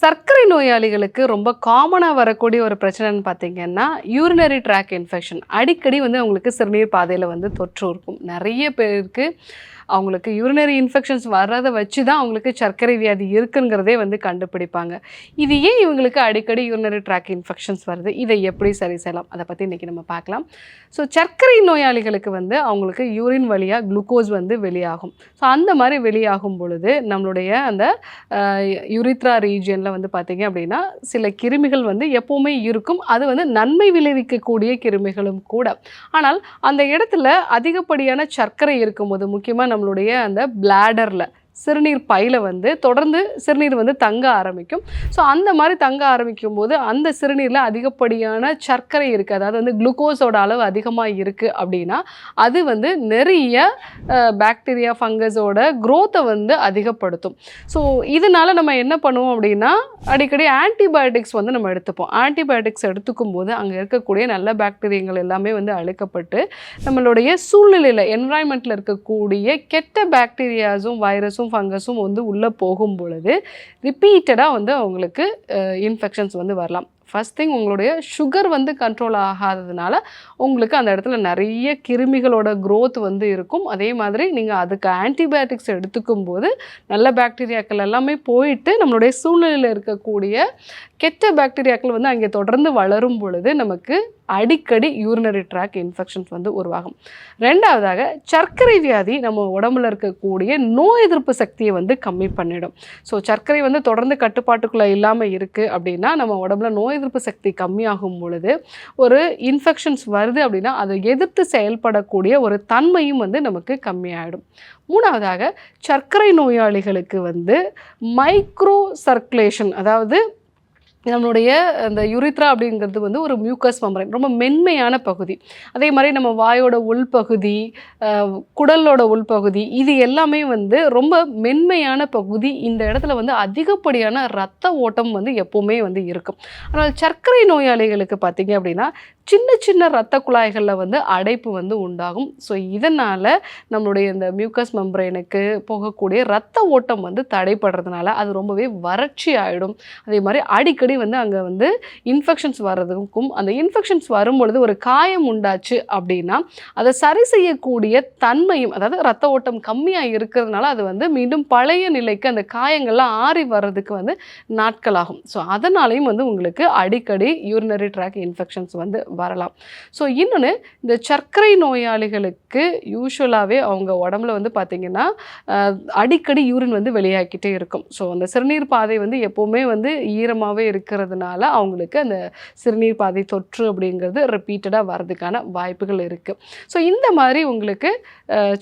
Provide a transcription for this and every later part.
சர்க்கரை நோயாளிகளுக்கு ரொம்ப காமனாக வரக்கூடிய ஒரு பிரச்சனைன்னு பார்த்தீங்கன்னா யூரினரி ட்ராக் இன்ஃபெக்ஷன் அடிக்கடி வந்து அவங்களுக்கு சிறுநீர் பாதையில் வந்து தொற்று இருக்கும். நிறைய பேருக்கு அவங்களுக்கு யூரினரி இன்ஃபெக்ஷன்ஸ் வர்றதை வச்சு தான் அவங்களுக்கு சர்க்கரை வியாதி இருக்குங்கிறதே வந்து கண்டுபிடிப்பாங்க. இது ஏன் இவங்களுக்கு அடிக்கடி யூரினரி ட்ராக் இன்ஃபெக்ஷன்ஸ் வருது? இதை எப்படி சரி செய்யலாம்? அதை பற்றி இன்றைக்கி நம்ம பார்க்கலாம். ஸோ சர்க்கரை நோயாளிகளுக்கு வந்து அவங்களுக்கு யூரின் வழியாக குளுக்கோஸ் வந்து வெளியாகும். ஸோ அந்த மாதிரி வெளியாகும் பொழுது நம்மளுடைய அந்த யுரித்ரா ரீஜியனில் வந்து பார்த்திங்க அப்படின்னா சில கிருமிகள் வந்து எப்போவுமே இருக்கும். அது வந்து நன்மை விளைவிக்கக்கூடிய கிருமிகளும் கூட. ஆனால் அந்த இடத்துல அதிகப்படியான சர்க்கரை இருக்கும்போது முக்கியமாக நம்மளுடைய அந்த பிளாடரில் சிறுநீர் பையில் வந்து தொடர்ந்து சிறுநீர் வந்து தங்க ஆரம்பிக்கும். ஸோ அந்த மாதிரி தங்க ஆரம்பிக்கும் போது அந்த சிறுநீரில் அதிகப்படியான சர்க்கரை இருக்குது அதாவது வந்து குளுக்கோஸோட அளவு அதிகமாக இருக்குது அப்படின்னா அது வந்து நிறைய பாக்டீரியா ஃபங்கஸோட க்ரோத்தை வந்து அதிகப்படுத்தும். ஸோ இதனால் நம்ம என்ன பண்ணுவோம் அப்படின்னா அடிக்கடி ஆன்டிபயோட்டிக்ஸ் வந்து நம்ம எடுத்துப்போம். ஆன்டிபயோட்டிக்ஸ் எடுத்துக்கும் போது அங்கே இருக்கக்கூடிய நல்ல பாக்டீரியங்கள் எல்லாமே வந்து அழுக்கப்பட்டு நம்மளுடைய சூழ்நிலையில் என்வாயன்மெண்ட்டில் இருக்கக்கூடிய கெட்ட பாக்டீரியாஸும் வைரஸும் ஃபங்கஸும் வந்து உள்ளே போகும் பொழுது ரிப்பீட்டடாக வந்து அவங்களுக்கு இன்ஃபெக்ஷன்ஸ் வந்து வரலாம். ஃபஸ்ட் திங் உங்களுடைய சுகர் வந்து கண்ட்ரோல் ஆகாததுனால உங்களுக்கு அந்த இடத்துல நிறைய கிருமிகளோட க்ரோத் வந்து இருக்கும். அதே மாதிரி நீங்கள் அதுக்கு ஆன்டிபயோட்டிக்ஸ் எடுத்துக்கும் போது நல்ல பாக்டீரியாக்கள் எல்லாமே போயிட்டு நம்மளுடைய சூழ்நிலையில் இருக்கக்கூடிய கெட்ட பாக்டீரியாக்கள் வந்து அங்கே தொடர்ந்து வளரும் பொழுது நமக்கு அடிக்கடி யூரினரி ட்ராக் இன்ஃபெக்ஷன்ஸ் வந்து உருவாகும். ரெண்டாவதாக சர்க்கரை வியாதி நம்ம உடம்புல இருக்கக்கூடிய நோய் எதிர்ப்பு சக்தியை வந்து கம்மி பண்ணிடும். ஸோ சர்க்கரை வந்து தொடர்ந்து கட்டுப்பாட்டுக்குள்ளே இல்லாமல் இருக்குது அப்படின்னா நம்ம உடம்புல நோய் எதிர்ப்பு சக்தி கம்மியாகும் பொழுது ஒரு இன்ஃபெக்ஷன்ஸ் வருது அப்படின்னா அதை எதிர்த்து செயல்படக்கூடிய ஒரு தன்மையும் வந்து நமக்கு கம்மியாயிடும். மூணாவதாக சர்க்கரை நோயாளிகளுக்கு வந்து மைக்ரோ சர்க்குலேஷன் அதாவது நம்மளுடைய அந்த யுரித்ரா அப்படிங்கிறது வந்து ஒரு மியூக்கஸ் மெம்பரைன் ரொம்ப மென்மையான பகுதி. அதே மாதிரி நம்ம வாயோட உள்பகுதி குடலோட உள்பகுதி இது எல்லாமே வந்து ரொம்ப மென்மையான பகுதி. இந்த இடத்துல வந்து அதிகப்படியான ரத்த ஓட்டம் வந்து எப்போவுமே வந்து இருக்கும். ஆனால் சர்க்கரை நோயாளிகளுக்கு பார்த்தீங்க அப்படின்னா சின்ன சின்ன ரத்த குழாய்களில் வந்து அடைப்பு வந்து உண்டாகும். ஸோ இதனால் நம்மளுடைய இந்த மியூக்கஸ் மெம்பரேனுக்கு போகக்கூடிய ரத்த ஓட்டம் வந்து தடைப்படுறதுனால அது ரொம்பவே வறட்சி ஆகிடும் அதே மாதிரி அடிக்கடி வந்து அங்கே வந்து இன்ஃபெக்ஷன்ஸ் வர்றதுக்கும் அந்த இன்ஃபெக்ஷன்ஸ் வரும்பொழுது ஒரு காயம் உண்டாச்சு அப்படின்னா அதை சரி செய்யக்கூடிய தன்மையும் அதாவது ரத்த ஓட்டம் கம்மியாக இருக்கிறதுனால அது வந்து மீண்டும் பழைய நிலைக்கு அந்த காயங்கள்லாம் ஆறி வர்றதுக்கு வந்து நாட்களாகும். ஸோ அதனாலையும் வந்து உங்களுக்கு அடிக்கடி யூரினரி ட்ராக் இன்ஃபெக்ஷன்ஸ் வந்து வரலாம். ஸோ இன்னொன்று இந்த சர்க்கரை நோயாளிகளுக்கு யூஸ்வலாகவே அவங்க உடம்புல வந்து பார்த்திங்கன்னா அடிக்கடி யூரின் வந்து வெளியாகிக்கிட்டே இருக்கும். ஸோ அந்த சிறுநீர் பாதை வந்து எப்போவுமே வந்து ஈரமாகவே இருக்கிறதுனால அவங்களுக்கு அந்த சிறுநீர் பாதை தொற்று அப்படிங்கிறது ரிப்பீட்டடாக வர்றதுக்கான வாய்ப்புகள் இருக்குது ஸோ இந்த மாதிரி உங்களுக்கு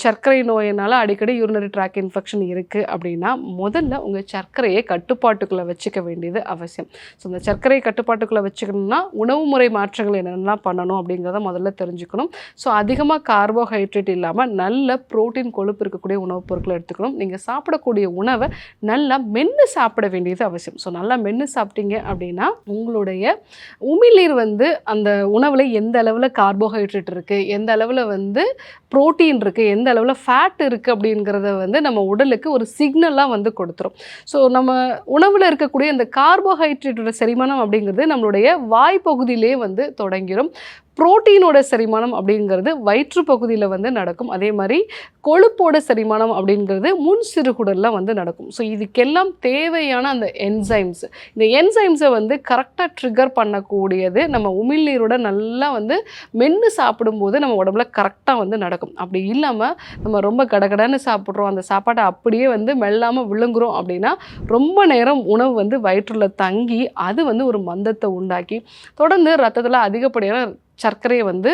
சர்க்கரை நோயினால் அடிக்கடி யூரினரி ட்ராக் இன்ஃபெக்ஷன் இருக்குது அப்படின்னா முதல்ல உங்கள் சர்க்கரையை கட்டுப்பாட்டுக்குள்ளே வச்சுக்க வேண்டியது அவசியம். ஸோ இந்த சர்க்கரையை கட்டுப்பாட்டுக்குள்ளே வச்சுக்கணும்னா உணவு முறை மாற்றங்கள் என்னென்னலாம் பண்ணணும் அப்படிங்கிறத முதல்ல தெரிஞ்சுக்கணும். ஸோ அதிகமாக கார்போஹைட்ரேட் இல்லாமல் நல்ல புரோட்டீன் கொழுப்பு இருக்கக்கூடிய உணவுப் பொருட்களை எடுத்துக்கணும். நீங்கள் சாப்பிடக்கூடிய உணவை நல்லா மென்று சாப்பிட வேண்டியது அவசியம். ஸோ நல்லா மென்று சாப்பிட்டீங்க அப்படின்னா உங்களுடைய உமிழ்நீர் வந்து அந்த உணவில் எந்த அளவில் கார்போஹைட்ரேட் இருக்குது எந்த அளவில் வந்து புரோட்டீன் இருக்குது எந்த அளவில் ஃபேட் இருக்குது அப்படிங்கிறத வந்து நம்ம உடலுக்கு ஒரு சிக்னலாக வந்து கொடுத்துரும். ஸோ நம்ம உணவில் இருக்கக்கூடிய இந்த கார்போஹைட்ரேட்டோட செரிமானம் அப்படிங்கிறது நம்மளுடைய வாய்ப்பகுதியிலே வந்து தொடங்கி ആണെങ്കിലും புரோட்டீனோட செரிமானம் அப்படிங்கிறது வயிற்று பகுதியில் வந்து நடக்கும். அதே மாதிரி கொழுப்போட செரிமானம் அப்படிங்கிறது முன் சிறுகுடலில் வந்து நடக்கும். ஸோ இதுக்கெல்லாம் தேவையான அந்த என்சைம்ஸ் இந்த என்சைம்ஸை வந்து கரெக்டாக ட்ரிகர் பண்ணக்கூடியது நம்ம உமிழ்நீரோட நல்லா வந்து மென்று சாப்பிடும்போது நம்ம உடம்புல கரெக்டாக வந்து நடக்கும். அப்படி இல்லாமல் நம்ம ரொம்ப கடகடன்னு சாப்பிட்றோம் அந்த சாப்பாட்டை அப்படியே வந்து மெல்லாமல் விழுங்குறோம் அப்படின்னா ரொம்ப நேரம் உணவு வந்து வயிற்றில் தங்கி அது வந்து ஒரு மந்தத்தை உண்டாக்கி தொடர்ந்து ரத்தத்தில் அதிகப்படியான சர்க்கரையை வந்து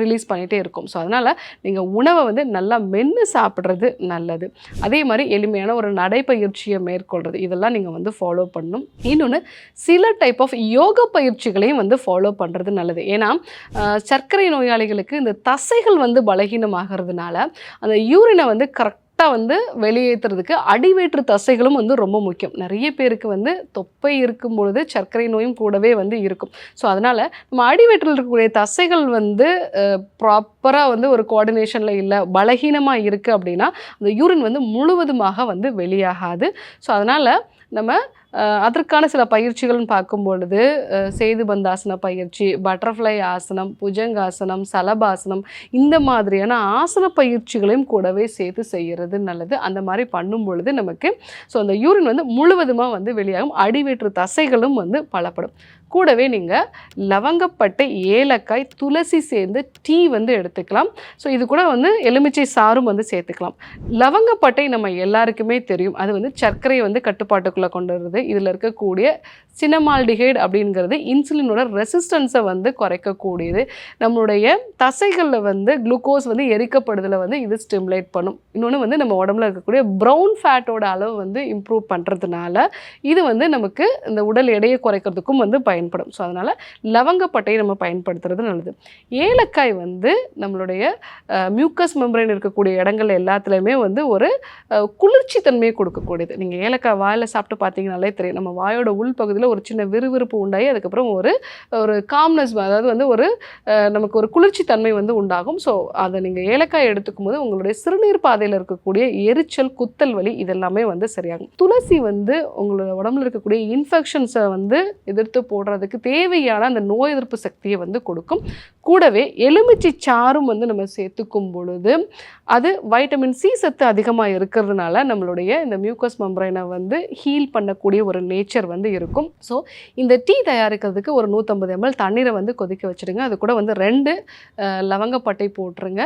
ரிலீஸ் பண்ணிகிட்டே இருக்கும். ஸோ அதனால் நீங்கள் உணவை வந்து நல்லா மென்று சாப்பிட்றது நல்லது. அதே மாதிரி எளிமையான ஒரு நடைப்பயிற்சியை மேற்கொள்கிறது இதெல்லாம் நீங்கள் வந்து ஃபாலோ பண்ணணும் இன்னொன்று சில டைப் ஆஃப் யோக பயிற்சிகளையும் வந்து ஃபாலோ பண்ணுறது நல்லது. ஏன்னா சர்க்கரை நோயாளிகளுக்கு இந்த தசைகள் வந்து பலகீனமாகிறதுனால அந்த யூரினை வந்து கரெக்ட் கரெக்டாக வந்து வெளியேற்றுறதுக்கு அடிவயிற்று தசைகளும் வந்து ரொம்ப முக்கியம். நிறைய பேருக்கு வந்து தொப்பை இருக்கும் பொழுது சர்க்கரை நோயும் கூடவே வந்து இருக்கும். ஸோ அதனால் நம்ம அடிவயிற்றில் இருக்கக்கூடிய தசைகள் வந்து ப்ராப்பராக வந்து ஒரு கோஆர்டினேஷனில் இல்லை பலகீனமாக இருக்குது அப்படின்னா அந்த யூரின் வந்து முழுவதுமாக வந்து வெளியாகாது. ஸோ அதனால் நம்ம அதற்கான சில பயிற்சிகள்னு பார்க்கும் பொழுது சேது பந்தாசன பயிற்சி பட்டர்ஃப்ளை ஆசனம் புஜங்காசனம் சலபாசனம் இந்த மாதிரியான ஆசன பயிற்சிகளையும் கூடவே சேர்த்து செய்கிறது நல்லது. அந்த மாதிரி பண்ணும் பொழுது நமக்கு ஸோ அந்த யூரின் வந்து முழுவதுமாக வந்து வெளியாகும். அடிவேற்று தசைகளும் வந்து பலப்படும். கூடவே நீங்கள் லவங்கப்பட்டை ஏலக்காய் துளசி சேர்ந்து டீ வந்து எடுத்துக்கலாம். ஸோ இது கூட வந்து எலுமிச்சை சாறும் வந்து சேர்த்துக்கலாம். லவங்கப்பட்டை நம்ம எல்லாருக்குமே தெரியும். அது வந்து சர்க்கரையை வந்து கட்டுப்பாட்டுக்குள்ளே கொண்டு வருது. இதில் இருக்கக்கூடிய சினமால்டிஹைட் அப்படிங்கிறது இன்சுலினோட ரெசிஸ்டன்ஸை வந்து குறைக்கக்கூடியது. நம்மளுடைய தசைகளில் வந்து குளுக்கோஸ் வந்து எரிக்கப்படுதலை வந்து இது ஸ்டிமுலேட் பண்ணும். இன்னொன்று வந்து நம்ம உடம்புல இருக்கக்கூடிய ப்ரௌன் ஃபேட்டோட அளவு வந்து இம்ப்ரூவ் பண்ணுறதுனால இது வந்து நமக்கு இந்த உடல் எடையை குறைக்கிறதுக்கும் வந்து பயன்படும். ஸோ அதனால் லவங்கப்பட்டையை நம்ம பயன்படுத்துறது நல்லது. ஏலக்காய் வந்து நம்மளுடைய மியூக்கஸ் மெம்பரைன் இருக்கக்கூடிய இடங்கள் எல்லாத்துலேயுமே வந்து ஒரு குளிர்ச்சி தன்மையை கொடுக்கக்கூடியது. நீங்கள் ஏலக்காய் வாயில் சாப்பிட்டு பார்த்தீங்கனாலே தெரியும். நம்ம வாயோட உள்பகுதியில் ஒரு சின்ன விறுவிறுப்பு உண்டாகி அதுக்கப்புறம் ஒரு ஒரு காம்னஸ் அதாவது வந்து ஒரு நமக்கு ஒரு குளிர்ச்சி தன்மை வந்து உண்டாகும். ஸோ அதை நீங்கள் ஏலக்காய் எடுத்துக்கும் போது உங்களுடைய சிறுநீர் பாதையில் இருக்கக்கூடிய எரிச்சல் குத்தல் வலி இதெல்லாமே வந்து சரியாகும். துளசி வந்து உங்களோட உடம்புல இருக்கக்கூடிய இன்ஃபெக்ஷன்ஸை வந்து எதிர்த்து போடுற போடுறதுக்கு தேவையான அந்த நோய் எதிர்ப்பு சக்தியை வந்து கொடுக்கும். கூடவே எலுமிச்சை சாறும் வந்து நம்ம சேர்த்துக்கும் பொழுது அது வைட்டமின் சி சத்து அதிகமாக இருக்கிறதுனால நம்மளுடைய இந்த மியூக்கஸ் மெம்பரைனை வந்து ஹீல் பண்ணக்கூடிய ஒரு நேச்சர் வந்து இருக்கும். ஸோ இந்த டீ தயாரிக்கிறதுக்கு ஒரு நூற்றம்பது எம்எல் தண்ணீரை வந்து கொதிக்க வச்சுடுங்க. அது கூட வந்து ரெண்டு லவங்கப்பட்டை போட்டுருங்க.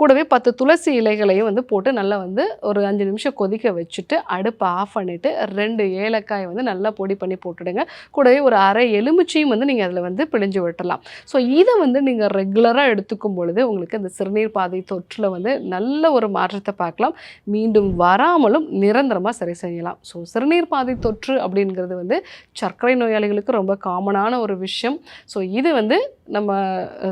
கூடவே பத்து துளசி இலைகளையும் வந்து போட்டு நல்லா வந்து ஒரு அஞ்சு நிமிஷம் கொதிக்க வச்சுட்டு அடுப்பை ஆஃப் பண்ணிவிட்டு ரெண்டு ஏலக்காயை வந்து நல்லா பொடி பண்ணி போட்டுடுங்க. கூடவே ஒரு அரை எலுமிச்சையும் வந்து நீங்கள் அதில் வந்து பிழிஞ்சு விட்டலாம் ஸோ இதை வந்து நீங்கள் ரெகுலராக எடுத்துக்கும் பொழுது உங்களுக்கு அந்த சிறுநீர் பாதை தொற்றில் வந்து நல்ல ஒரு மாற்றத்தை பார்க்கலாம். மீண்டும் வராமலும் நிரந்தரமாக சரி செய்யலாம். ஸோ சிறுநீர் பாதை தொற்று அப்படிங்கிறது வந்து சர்க்கரை நோயாளிகளுக்கு ரொம்ப காமனான ஒரு விஷயம். ஸோ இது வந்து நம்ம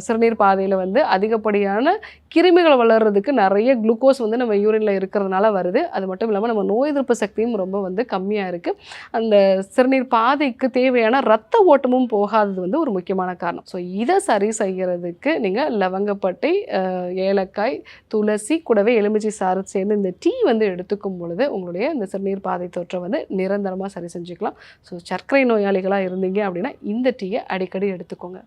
சிறுநீர் பாதையில் வந்து அதிகப்படியான கிருமிகள் வளர்கிறதுக்கு நிறைய குளுக்கோஸ் வந்து நம்ம யூரினில் இருக்கிறதுனால வருது. அது மட்டும் இல்லாமல் நம்ம நோய் எதிர்ப்பு சக்தியும் ரொம்ப வந்து கம்மியாக இருக்குது அந்த சிறுநீர் பாதைக்கு தேவையான ரத்த ஓட்டமும் போகாதது வந்து ஒரு முக்கியமான காரணம். ஸோ இதை சரி செய்கிறதுக்கு நீங்கள் லவங்கப்பட்டை ஏலக்காய் துளசி கூடவே எலுமிச்சை சாறு சேர்ந்து இந்த டீ வந்து எடுத்துக்கும் பொழுது உங்களுடைய இந்த சிறுநீர் பாதை தொற்றை வந்து நிரந்தரமாக சரி செஞ்சுக்கலாம். ஸோ சர்க்கரை நோயாளிகளாக இருந்தீங்க அப்படின்னா இந்த டீயை அடிக்கடி எடுத்துக்கோங்க.